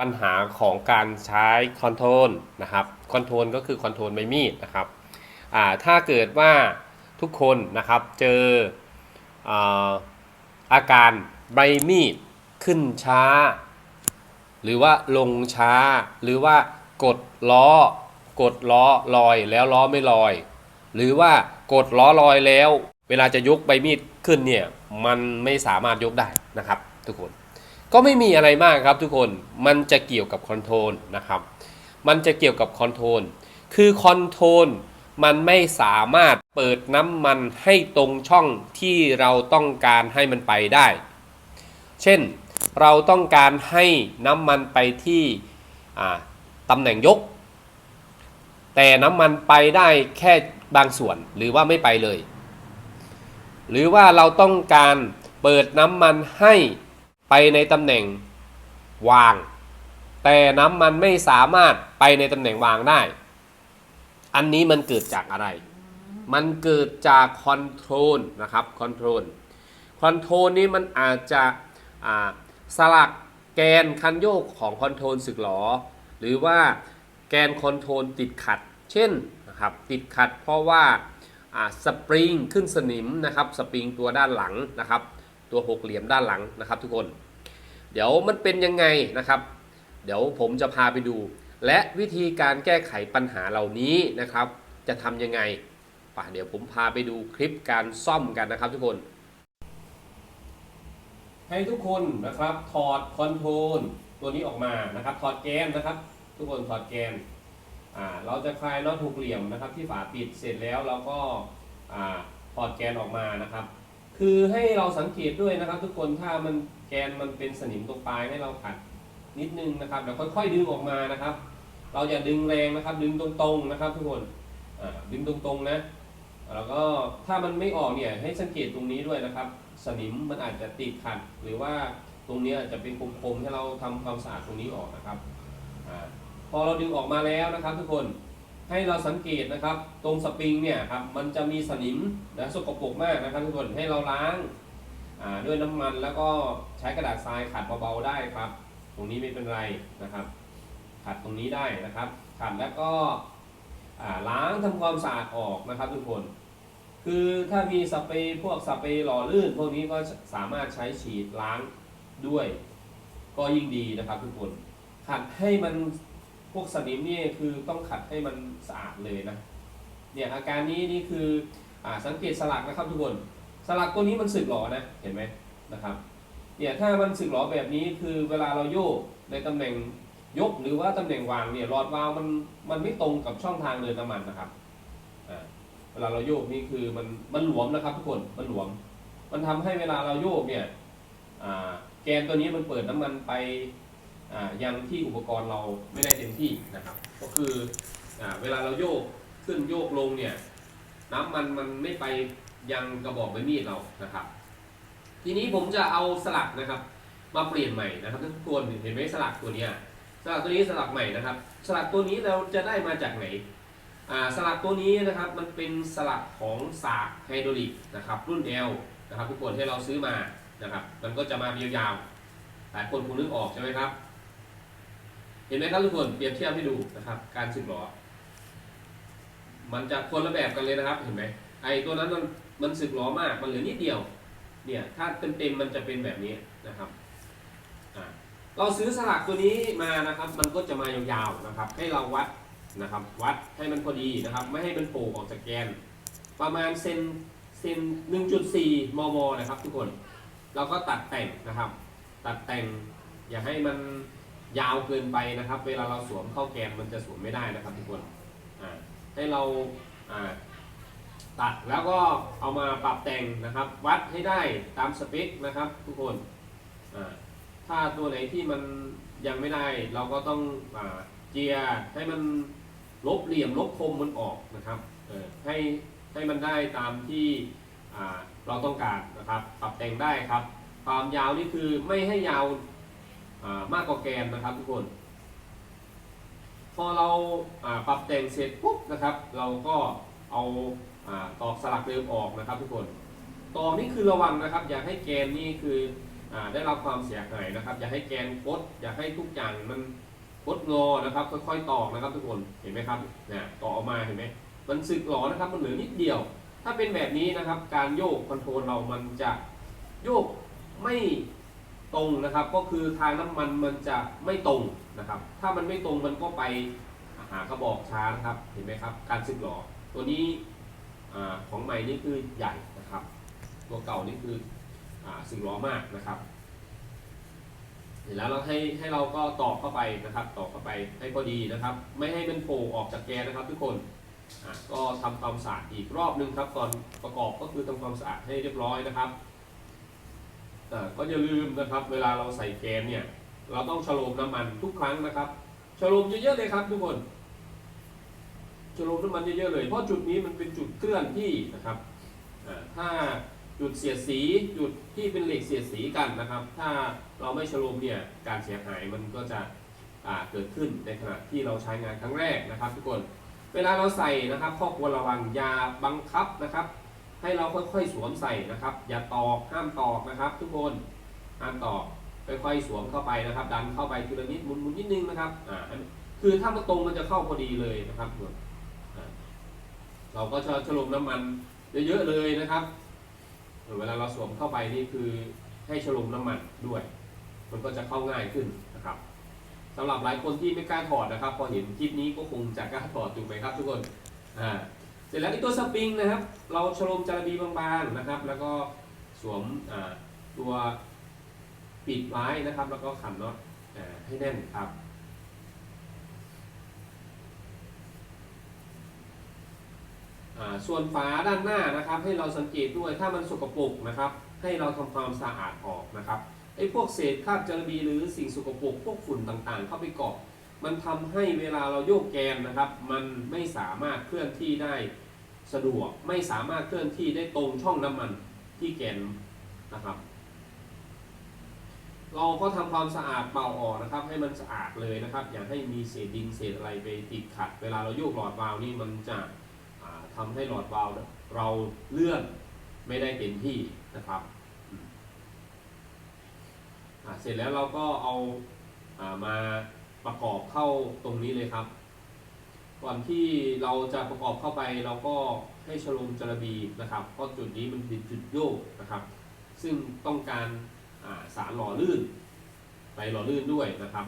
ปัญหาของการใช้คอนโทรลนะครับคอนโทรลก็คือคอนโทรลใบมีดนะครับถ้าเกิดว่าทุกคนนะครับเจออาอาการใบมีดขึ้นช้า หรือว่าลงช้า หรือว่ากดล้อ กดล้อลอยแล้วล้อไม่ลอย หรือว่ากดล้อลอยแล้ว เวลาจะยกใบมีดขึ้นเนี่ยมันไม่สามารถยกได้นะครับ ทุกคน ก็ไม่มีอะไรมากครับทุกคน มันจะเกี่ยวกับคอนโทรลนะครับ มันจะเกี่ยวกับคอนโทรล คือคอนโทรลมันไม่สามารถเปิดน้ำมันให้ตรงช่องที่เราต้องการให้มันไปได้ เช่น เราต้องการให้น้ำมันไปที่อ่าตำแหน่งยก แต่น้ำมันไปได้แค่บางส่วนหรือว่าไม่ไปเลย หรือว่าเราต้องการเปิดน้ำมันให้ ไปในตำแหน่งวาง แต่น้ำมันไม่สามารถไปในตำแหน่งวางได้ อันนี้มันเกิดจากอะไร มันเกิดจากคอนโทรลนะครับคอนโทรลคอนโทรลนี้มันอาจจะสลักแกนคันโยกของคอนโทรลสึกหรอหรือว่าแกนคอนโทรลติดขัด เช่นนะครับติดขัดเพราะว่าสปริงขึ้นสนิมนะครับสปริงตัวด้านหลังนะครับ ตัวหกเหลี่ยมด้านหลังนะครับ ทุกคน เดี๋ยวมันเป็นยังไงนะครับ เดี๋ยวผมจะพาไปดู และวิธีการแก้ไขปัญหาเหล่านี้นะครับ จะทำยังไงป่ะเดี๋ยวผมพาไปดูคลิปการซ่อมกันนะครับทุกคน ให้ทุกคนนะครับถอดคอนโทรลตัวนี้ออกมานะครับถอดแกนนะครับ ทุกคนถอดแกนเราจะคลายน็อตหกเหลี่ยมนะครับ ที่ฝาปิดเสร็จแล้วเราก็ถอดแกนออกมานะครับ คือให้เราสังเกตด้วยนะครับ ทุกคนถ้ามันแกนมันเป็นสนิมตรงปลายให้เราขัดนิดนึงนะครับเดี๋ยวค่อย ๆ ดึงออกมานะครับ เราอย่าดึงแรงนะครับ ดึงตรงๆนะครับ ทุกคนดึงตรงๆนะแล้วก็ถ้ามันไม่ออกเนี่ยให้สังเกตตรงนี้ด้วยนะครับ สนิมมันอาจจะติดขัด หรือว่าตรงนี้อาจจะเป็นคมๆให้เราทำความสะอาดตรงนี้ออกนะครับอพอเราดึงออกมาแล้วนะครับ ทุกคน ให้เราสังเกตนะครับ ตรงสปริงเนี่ยครับมันจะมีสนิมนะสกปรกมากนะครับทุกคนให้เราล้างด้วยน้ำมันแล้วก็ใช้กระดาษทรายขัดเบาๆได้ครับ ตรงนี้ไม่เป็นไรนะครับ ขัดตรงนี้ได้นะครับ ขัดแล้วก็ล้างทำความสะอาดออกนะครับทุกคน คือถ้ามีสเปรย์พวกสเปรย์หล่อลื่น พวกนี้ก็สามารถใช้ฉีดล้างด้วย ก็ยิ่งดีนะครับทุกคน ขัดให้มัน พวกสนิมนี่คือต้องขัดให้มันสะอาดเลยนะเนี่ยอาการนี้นี่คืออสังเกตสลักนะครับทุกคนสลักตัวนี้มันสึกหรอนะเห็นไหมนะครับเนี่ยถ้ามันสึกหรอแบบนี้คือเวลาเราโยกในตำแหน่งยกหรือว่าตำแหน่งวางเนี่ยหลอดวาล์วมันมันไม่ตรงกับช่องทางเดินน้ำมันนะครับเวลาเราโยกนี่คือมันมันหลวมนะครับทุกคนมันหลวม มันทำให้เวลาเราโยกเนี่ยแกนตัวนี้มันเปิดน้ำมันไป ยังที่อุปกรณ์เราไม่ได้เต็มที่นะครับ ก็คืออเวลาเราโยกขึ้นโยกลงเนี่ยน้ำมันมันไม่ไปยังกระบอกใบมีดเรานะครับ ทีนี้ผมจะเอาสลักนะครับ มาเปลี่ยนใหม่นะครับทุกคนเห็นไหมสลักตัวเนี้ยสลักตัวนี้สลักใหม่นะครับ สลักตัวนี้เราจะได้มาจากไหนสลักตัวนี้นะครับมันเป็นสลักของสากไฮดรอลิกนะครับ รุ่น L นะครับทุกคนให้เราซื้อมานะครับ มันก็จะมายาวๆหลายคนคงนึกออกใช่ไหมครับ เห็นไหมครับทุกคนเปรียบเทียบให้ดูนะครับ การสึกหรอมันจะคนละแบบกันเลยนะครับ เห็นไหมไอตัวนั้นมันมันสึกหรอมาก มันเหลือนิดเดียว เนี่ย ถ้าเต็มๆมันจะเป็นแบบนี้นะครับเราซื้อสลักตัวนี้มานะครับ มันก็จะมายาวๆนะครับ ให้เราวัดนะครับ วัดให้มันพอดีนะครับ ไม่ให้มันโผล่ออกจากแกน ประมาณเซนเซน1.4 มมนะครับ ทุกคน เราก็ตัดแต่งนะครับ ตัดแต่งอย่าให้มัน ยาวเกินไปนะครับ เวลาเราสวมเข้าแกนมันจะสวมไม่ได้นะครับทุกคนให้เราตัดแล้วก็เอามาปรับแต่งนะครับ วัดให้ได้ตามสเปคนะครับ ทุกคนถ้าตัวไหนที่มันยังไม่ได้เราก็ต้องอเจียให้มันลบเหลี่ยมลบคมมันออกนะครับให้ให้มันได้ตามที่เราต้องการนะครับ ปรับแต่งได้ครับ ความยาวนี่คือไม่ให้ยาว มากกว่าแกนนะครับทุกคน พอเราปรับแต่งเสร็จปุ๊บนะครับ เราก็เอาอาตอกสลักเดิมออกนะครับ ทุกคนตอกนี่คือระวังนะครับ อยากให้แกนนี่คืออได้รับความเสียหายนะครับ อย่าให้แกนคดอย่าให้ทุกอย่างมันคดงอนะครับ ค่อยๆตอกนะครับ ทุกคนเห็นไหมครับเนี่ยตอกออกมาเห็นไหมมันสึกหรอนะครับมันเหลือนิดเดียว ถ้าเป็นแบบนี้นะครับ การโยกคอนโทรลเรามันจะโยกไม่ ตรงนะครับก็คือทางน้ำมันมันจะไม่ตรงนะครับ ถ้ามันไม่ตรงมันก็ไปหากระบอกช้านะครับเห็นไหมครับ การสึกหรอตัวนี้อของใหม่นี่คือใหญ่นะครับ ตัวเก่านี่คืออสึกหรอมากนะครับเสร็จแล้วเราให้ให้เราก็ตอกเข้าไปนะครับตอกเข้าไปให้พอดีนะครับ ไม่ให้มันโผล่ออกจากแกนนะครับ ทุกคนก็ทำความสะอาดอีกรอบหนึงครับตอนประกอบก็คือทำความสะอาดให้เรียบร้อยนะครับ ก็อย่าลืมนะครับ เวลาเราใส่แกนเนี่ย เราต้องชโลมน้ำมันทุกครั้งนะครับชโลมเยอะๆเลยครับทุกคนชโลมน้ำมันเยอะๆเลยเพราะจุดนี้มันเป็นจุดเคลื่อนที่นะครับถ้าจุดเสียดสีจุดที่เป็นเหล็กเสียดสีกันนะครับ ถ้าเราไม่ชโลมเนี่ยการเสียหายมันก็จะเกิดขึ้นในขณะที่เราใช้งานครั้งแรกนะครับ ทุกคน เวลาเราใส่นะครับข้อควรระวังอย่าบังคับนะครับ ให้เราค่อยๆสวมใส่นะครับ อย่าตอกห้ามตอกนะครับ ทุกคนห้ามตอกค่อยๆสวมเข้าไปนะครับ ดันเข้าไปทีละนิดหมุนๆนิดนึงนะครับอ่าคือถ้ามันตรงมันจะเข้าพอดีเลยนะครับทุกคนเราก็จะชโลมน้ำมันเยอะๆเลยนะครับเวลาเราสวมเข้าไปนี่คือให้ฉลมน้ำมันด้วย มันก็จะเข้าง่ายขึ้นนะครับสำหรับหลายคนที่ไม่กล้าถอดนะครับ พอเห็นคลิปนี้ก็คงจะกล้าถอดถูกไหมครับ ทุกคนอ่า ร็จแล้วไอ้ตัวสปริงนะครับ เราฉลมจารบีบางๆนะครับ แล้วก็สวมตัวปิดไว้นะครับ แล้วก็ขันน็อตให้แน่นครับส่วนฝาด้านหน้านะครับ ให้เราสังเกตด้วยถ้ามันสกปรกนะครับ ให้เราทำความสะอาดออกนะครับไอ้พวกเศษคราบจารบีหรือสิ่งสกปรกพวกฝุ่นต่างๆ เข้าไปเกาะมันทำให้เวลาเราโยกแกนนะครับ มันไม่สามารถเคลื่อนที่ได้ สะดวกไม่สามารถเคลื่อนที่ได้ตรงช่องน้ำมันที่แกนนะครับ เราก็ทำความสะอาดเป่าออกนะครับ ให้มันสะอาดเลยนะครับ อย่าให้มีเศษดินเศษอะไรไปติดขัด เวลาเราโยกหลอดวาล์วนี่มันจะอ่าทำให้หลอดวาล์วเราเลื่อนไม่ได้เต็มที่นะครับเสร็จแล้วเราก็เอาอามาประกอบเข้าตรงนี้เลยครับ ก่อนที่เราจะประกอบเข้าไปเราก็ให้ชโลมจระบีนะครับเพราะจุดนี้มันเป็นจุดโยกนะครับ ซึ่งต้องการาสารหล่อลื่นไปหล่อลื่นด้วยนะครับ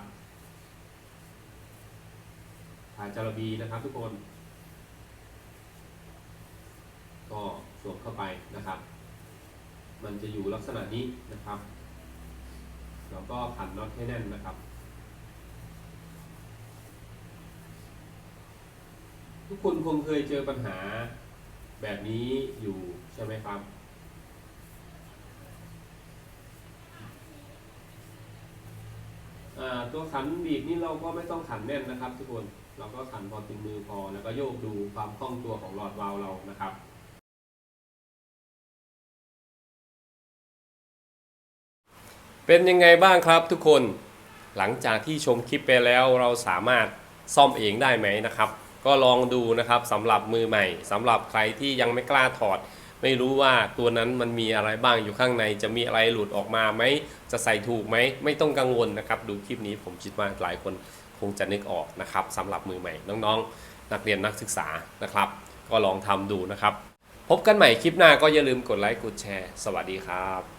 ฐานจระบีนะครับทุกคน ก็สวมเข้าไปนะครับ มันจะอยู่ลักษณะนี้นะครับแล้วก็ขันน็อตให้แน่นนะครับ ทุกคนคงเคยเจอปัญหาแบบนี้อยู่ใช่ไหมครับ ตัวขันบีบนี่เราก็ไม่ต้องขันแน่นนะครับ ทุกคนเราก็ขันพอถึงมือพอแล้วก็โยกดูความคล่องตัวของหลอดวาล์วเรานะครับเป็นยังไงบ้างครับทุกคน หลังจากที่ชมคลิปไปแล้วเราสามารถซ่อมเองได้ไหมนะครับ ก็ลองดูนะครับสำหรับมือใหม่สำหรับใครที่ยังไม่กล้าถอด ไม่รู้ว่าตัวนั้นมันมีอะไรบ้างอยู่ข้างใน จะมีอะไรหลุดออกมาไหมจะใส่ถูกไหมไม่ต้องกังวลนะครับ ดูคลิปนี้ผมคิดว่าหลายคนคงจะนึกออกนะครับสำหรับมือใหม่น้องๆ นักเรียนนักศึกษานะครับ ก็ลองทำดูนะครับ พบกันใหม่คลิปหน้าก็อย่าลืมกดไลค์กดแชร์ สวัสดีครับ